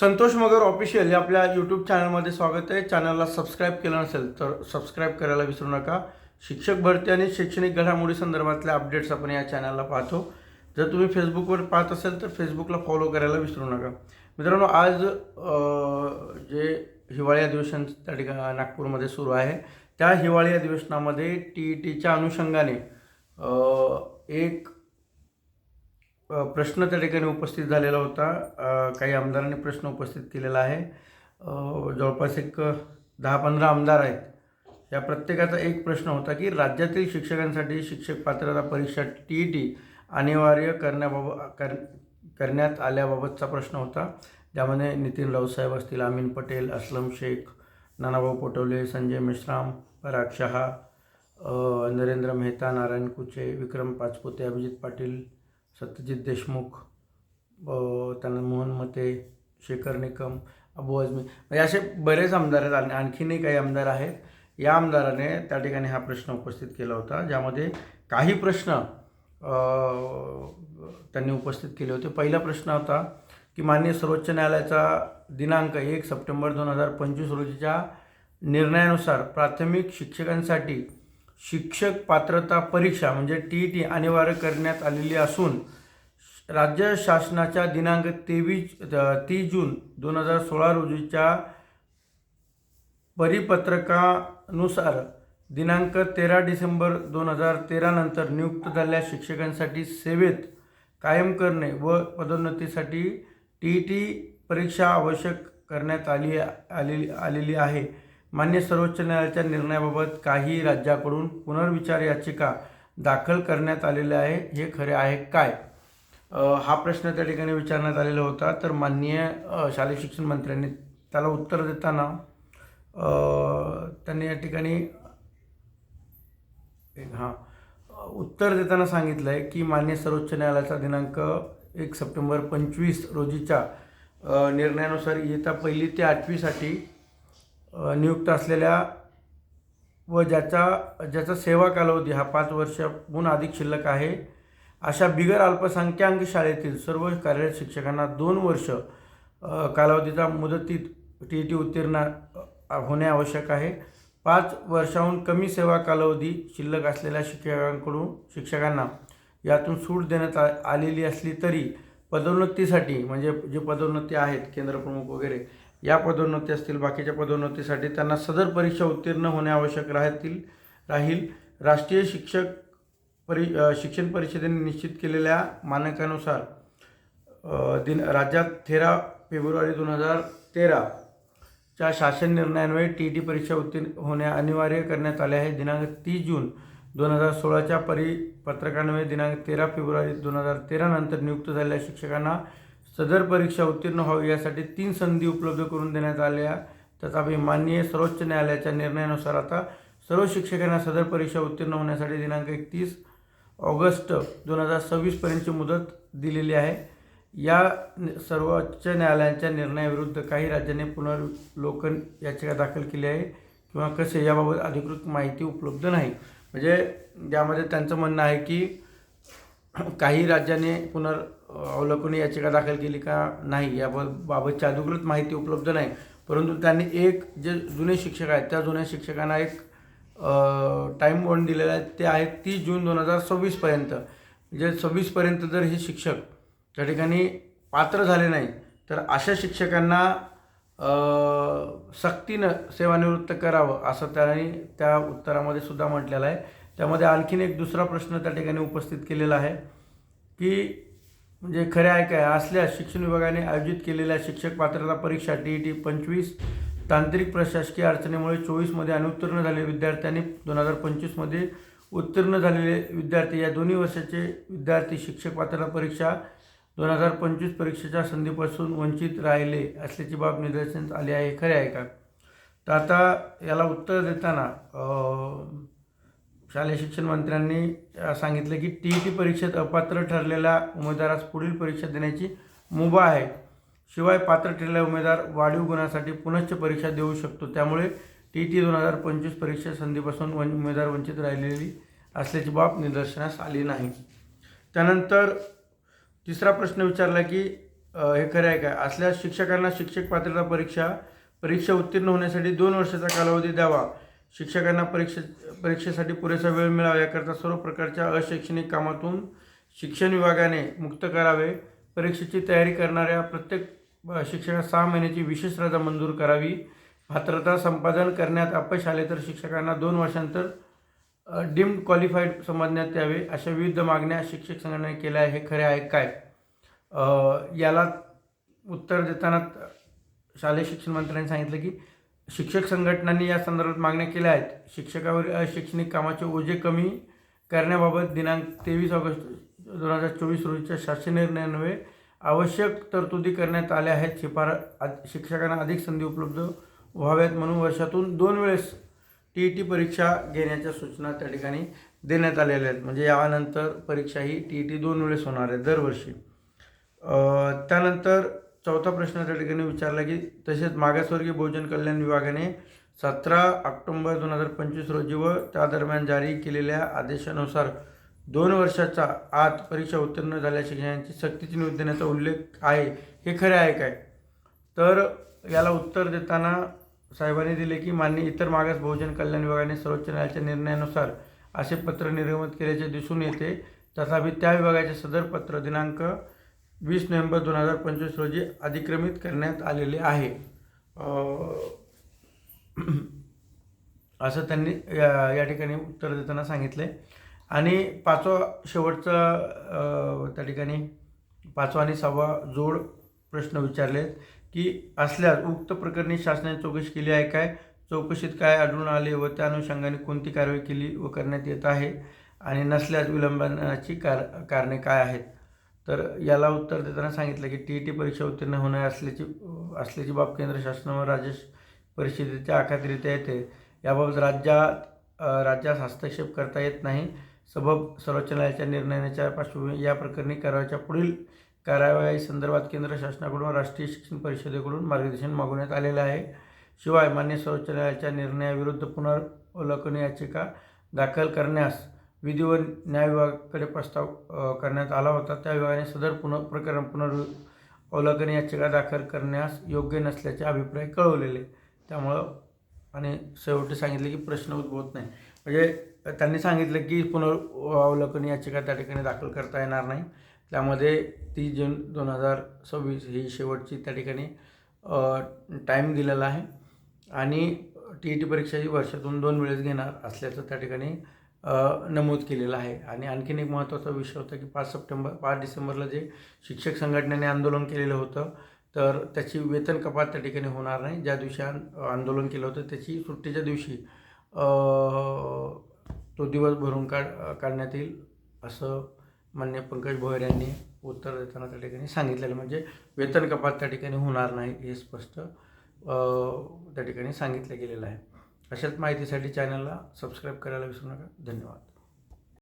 संतोष मगर official या आपल्या YouTube चॅनलमध्ये स्वागत आहे. चॅनलला सबस्क्राईब केलं नसेल तर सबस्क्राईब करायला विसरू नका. शिक्षक भरती आणि शैक्षणिक घडामोडी संदर्भातल्या अपडेट्स आपण या चॅनलला पाहतो. जर तुम्ही फेसबुकवर पाहत असेल तर फेसबुकला फॉलो करायला विसरू नका. मित्रांनो आज जे हिवाळी अधिवेशन त्या ठिकाणी नागपूरमध्ये सुरू आहे. त्या हिवाळी अधिवेशनामध्ये टी ई टीच्या अनुषंगाने एक प्रश्न त्या ठिकाणी उपस्थित झालेला होता. काही आमदारांनी प्रश्न उपस्थित केलेला आहे. जवळपास एक दहा पंधरा आमदार आहेत. या प्रत्येकाचा एक प्रश्न होता की राज्यातील शिक्षकांसाठी शिक्षक पात्रता परीक्षा टी ई टी अनिवार्य करण्याबाबत कर करण्यात आल्याबाबतचा प्रश्न होता. त्यामध्ये नितीन राऊतसाहेब असतील अमीन पटेल असलम शेख नानाभाऊ पटोले संजय मेश्राम पराग शहा नरेंद्र मेहता नारायण कुचे विक्रम पाचपुते अभिजित पाटील सत्यजित देशमुख त्यानंतर मोहन मते शेखर निकम अबू आझमी म्हणजे असे बरेच आमदार आहेत. आणि आणखीनही काही आमदार आहेत. या आमदाराने त्या ठिकाणी हा प्रश्न उपस्थित केला होता ज्यामध्ये काही प्रश्न त्यांनी उपस्थित केले होते. पहिला प्रश्न होता की माननीय सर्वोच्च न्यायालयाचा दिनांक एक सप्टेंबर दोन हजार पंचवीस रोजीच्या निर्णयानुसार प्राथमिक शिक्षकांसाठी शिक्षक पात्रता परीक्षा म्हणजे टी ई टी अनिवार्य करण्यात आलेली असून राज्य शासनाच्या दिनांक तेवीस तीस जून दोन हजार सोळा रोजीच्या परिपत्रकानुसार दिनांक तेरा डिसेंबर दोन हजार तेरानंतर नियुक्त झालेल्या शिक्षकांसाठी सेवेत कायम करणे व पदोन्नतीसाठी टी ई टी परीक्षा आवश्यक करण्यात आली आलेली आलेली आहे. मान्य सर्वोच्च न्यायालयाच्या निर्णयाबाबत काही राज्याकडून पुनर्विचार याचिका दाखल करण्यात आलेल्या आहे. हे खरे आहे काय? हा प्रश्न त्या ठिकाणी विचारण्यात आलेला होता. तर माननीय शालेय शिक्षण मंत्र्यांनी त्याला उत्तर देताना त्यांनी या ठिकाणी हां उत्तर देताना सांगितलं आहे की मान्य सर्वोच्च न्यायालयाचा दिनांक एक सप्टेंबर पंचवीस रोजीच्या निर्णयानुसार इयत्ता पहिली ते आठवीसाठी नियुक्त असलेल्या व ज्याचा ज्याचा सेवा कालावधी हा पाच वर्षाहून अधिक शिल्लक आहे अशा बिगर अल्पसंख्याक शाळेतील सर्व कार्यरत शिक्षकांना दोन वर्ष कालावधीचा मुदतीत टी ई टी उत्तीर्ण होणे आवश्यक आहे. पाच वर्षाहून कमी सेवा कालावधी शिल्लक असलेल्या शिक्षकांकडून शिक्षकांना यातून सूट देण्यात आ आलेली असली तरी पदोन्नतीसाठी म्हणजे जे पदोन्नती आहेत केंद्रप्रमुख वगैरे या पदोन्नती असतील बाकीच्या पदोन्नतीसाठी त्यांना सदर परीक्षा उत्तीर्ण होणे आवश्यक राहतील राहील. राष्ट्रीय शिक्षक परि शिक्षण परिषदेने निश्चित केलेल्या मानकानुसार दिन राज्यात तेरा फेब्रुवारी दोन हजार तेराच्या शासन निर्णयान्वये टी टी परीक्षा उत्तीर्ण होणे अनिवार्य करण्यात आले आहे. दिनांक तीस जून दोन हजार सोळाच्या परिपत्रकान्वये दिनांक तेरा फेब्रुवारी दोन हजार तेरानंतर नियुक्त झालेल्या शिक्षकांना सदर परीक्षा उत्तीर्ण व्हावी यासाठी तीन संधी उपलब्ध करून देण्यात आल्या. तथापि माननीय सर्वोच्च न्यायालयाच्या निर्णयानुसार आता सर्व शिक्षकांना सदर परीक्षा उत्तीर्ण होण्यासाठी दिनांक एकतीस ऑगस्ट दोन हजार सव्वीसपर्यंतची मुदत दिलेली आहे. या सर्वोच्च न्यायालयाच्या निर्णयाविरुद्ध काही राज्यांनी पुनर्लोकन याचिका दाखल केली आहे किंवा कसे याबाबत अधिकृत माहिती उपलब्ध नाही. म्हणजे यामध्ये त्यांचं म्हणणं आहे की काही राज्याने पुनर् अवलोकन याचिका दाखल केली का नाही याबाबतची बाबतची अधिकृत माहिती उपलब्ध नाही. परंतु त्यांनी एक जे जुने शिक्षक आहेत त्या जुन्या शिक्षकांना एक टाईम बॉन्ड दिलेला आहे. ते आहे तीस जून दोन हजार सव्वीसपर्यंत म्हणजे सव्वीसपर्यंत जर हे शिक्षक त्या ठिकाणी पात्र झाले नाही तर अशा शिक्षकांना सक्तीनं सेवानिवृत्त करावं असं त्यांनी त्या उत्तरामध्ये सुद्धा म्हटलेलं आहे. त्यामध्ये आणखीन एक दुसरा प्रश्न त्या ठिकाणी उपस्थित केलेला आहे की म्हणजे खरे आहे काय? असल्यास शिक्षण विभागाने आयोजित केलेल्या शिक्षक पात्रता परीक्षा टी ई टी पंचवीस तांत्रिक प्रशासकीय अडचणीमुळे चोवीसमध्ये अनुत्तीर्ण झालेले विद्यार्थ्यांनी दोन हजार पंचवीसमध्ये उत्तीर्ण झालेले विद्यार्थी या दोन्ही वर्षाचे विद्यार्थी शिक्षक पात्रता परीक्षा दोन हजार पंचवीस परीक्षेच्या संधीपासून वंचित राहिले असल्याची बाब निदर्शनास आली आहे. खरे आहे का? तर आता याला उत्तर देताना शालेय शिक्षण मंत्र्यांनी सांगितलं की टी ई टी परीक्षेत अपात्र ठरलेल्या उमेदवारास पुढील परीक्षा देण्याची मुभा आहे. शिवाय पात्र ठरलेला उमेदवार वाढीव गुणासाठी पुनश्च परीक्षा देऊ शकतो. त्यामुळे टी ई टी दोन हजार पंचवीस परीक्षा संधीपासून वन उमेदवार वंचित राहिलेली असल्याची बाब निदर्शनास आली नाही. त्यानंतर तिसरा प्रश्न विचारला की हे खरं आहे काय असल्यास शिक्षकांना शिक्षक पात्रता परीक्षा परीक्षा उत्तीर्ण होण्यासाठी दोन वर्षाचा कालावधी द्यावा. शिक्षकांना परीक्षे परीक्षेसाठी पुरेसा वेळ मिळावा याकरता सर्व प्रकारच्या अशैक्षणिक कामातून शिक्षण विभागाने मुक्त करावे. परीक्षेची तयारी करणाऱ्या प्रत्येक अ, शिक्षकास सहा महिन्याची विशेष रजा मंजूर करावी. पात्रता संपादन करण्यात अपयश आले तर शिक्षकांना दोन वर्षांतर डीम्ड क्वालिफाईड समजण्यात यावे अशा विविध मागण्या शिक्षक संघटनेने केल्या आहे हे खरे आहे काय? याला उत्तर देताना शालेय शिक्षण मंत्र्यांनी सांगितलं की शिक्षक संघटनांनी या संदर्भात मागण्या केल्या आहेत. शिक्षकावर अशैक्षणिक कामाचे ओझे कमी करण्याबाबत दिनांक तेवीस ऑगस्ट दोन हजार चोवीस रोजीच्या शासन निर्णयान्वये आवश्यक तरतुदी करण्यात आल्या आहेत. शिफार शिक्षकांना अधिक संधी उपलब्ध व्हाव्यात म्हणून वर्षातून दोन वेळेस टी ई टी परीक्षा घेण्याच्या सूचना त्या ठिकाणी देण्यात आलेल्या आहेत. म्हणजे यानंतर परीक्षा ही टी ई टी दोन वेळेस होणार आहे दरवर्षी. त्यानंतर चौथा प्रश्न त्या ठिकाणी विचारला की तसेच मागासवर्गीय बहुजन कल्याण विभागाने सतरा ऑक्टोंबर दोन हजार पंचवीस रोजी व त्या दरम्यान जारी केलेल्या आदेशानुसार दोन वर्षाच्या आत परीक्षा उत्तीर्ण झाल्या शिक्षकांची सक्तीची निवड देण्याचा उल्लेख आहे. हे खरे आहे काय? तर याला उत्तर देताना साहेबांनी दिले की मान्य इतर मागास बहुजन कल्याण विभागाने सर्वोच्च न्यायालयाच्या निर्णयानुसार असे पत्र निर्गमित केल्याचे दिसून येते. तथापि त्या विभागाचे सदर पत्र दिनांक वीस नोव्हेंबर दोन हजार पंचवीस रोजी अधिक्रमित करण्यात आलेले आहे. असं त्यांनी या या ठिकाणी उत्तर देताना सांगितले आणि पाचवा शेवटचा त्या ठिकाणी पाचवा आणि सहावा जोड प्रश्न विचारले की असल्यास उक्त प्रकरणी शासनाने चौकशी केली आहे काय? चौकशीत काय आढळून आले व त्या अनुषंगाने कोणती कारवाई केली व करण्यात येत आहे? आणि नसल्यास विलंबनाची कार कारणे काय आहेत? तर याला उत्तर देताना सांगितलं की टी ई टी परीक्षा उत्तीर्ण होणार असल्याची असल्याची बाब केंद्र शासनावर राज्य परिषदेच्या आखातीरित्या येते. याबाबत राज्यात राज्यास हस्तक्षेप करता येत नाही. सबब सर्वोच्च न्यायालयाच्या निर्णयाच्या पार्श्वभूमी या प्रकरणी करावयाच्या पुढील कारवाई संदर्भात केंद्र शासनाकडून राष्ट्रीय शिक्षण परिषदेकडून मार्गदर्शन मागवण्यात आलेलं आहे. शिवाय मान्य सर्वोच्च न्यायालयाच्या निर्णयाविरुद्ध पुनर्वलोकन याचिका दाखल करण्यास विधी व न्याय विभागाकडे प्रस्ताव करण्यात आला होता. त्या विभागाने सदर पुन प्रकरण पुनर्वलोकन याचिका दाखल करण्यास योग्य नसल्याचे अभिप्राय कळवलेले. त्यामुळं आणि शेवटी सांगितले की प्रश्न उद्भवत नाही. म्हणजे त्यांनी सांगितलं की पुनर् अवलोकन याचिका त्या ठिकाणी दाखल करता येणार नाही. त्यामध्ये तीस जून दोन हजार सव्वीस ही शेवटची त्या ठिकाणी टाईम दिलेला आहे. आणि टी ई टी परीक्षा ही वर्षातून दोन वेळेस घेणार असल्याचं त्या ठिकाणी नमूद केलेलं आहे. आणि आणखीन एक महत्त्वाचा विषय होता की पाच सप्टेंबर पाच डिसेंबरला जे शिक्षक संघटनेने आंदोलन केलेलं होतं तर त्याची वेतन कपात त्या ठिकाणी होणार नाही. ज्या दिवशी आंदोलन केलं होतं त्याची सुट्टीच्या दिवशी तो दिवस भरून काढ काढण्यात येईल असं मान्य पंकज भोयर यांनी उत्तर देताना त्या ठिकाणी सांगितलेलं. म्हणजे वेतन कपात त्या ठिकाणी होणार नाही हे स्पष्ट त्या ठिकाणी सांगितलं गेलेलं आहे. अशाच माहितीसाठी चॅनलला सबस्क्राईब करायला विसरू नका. धन्यवाद.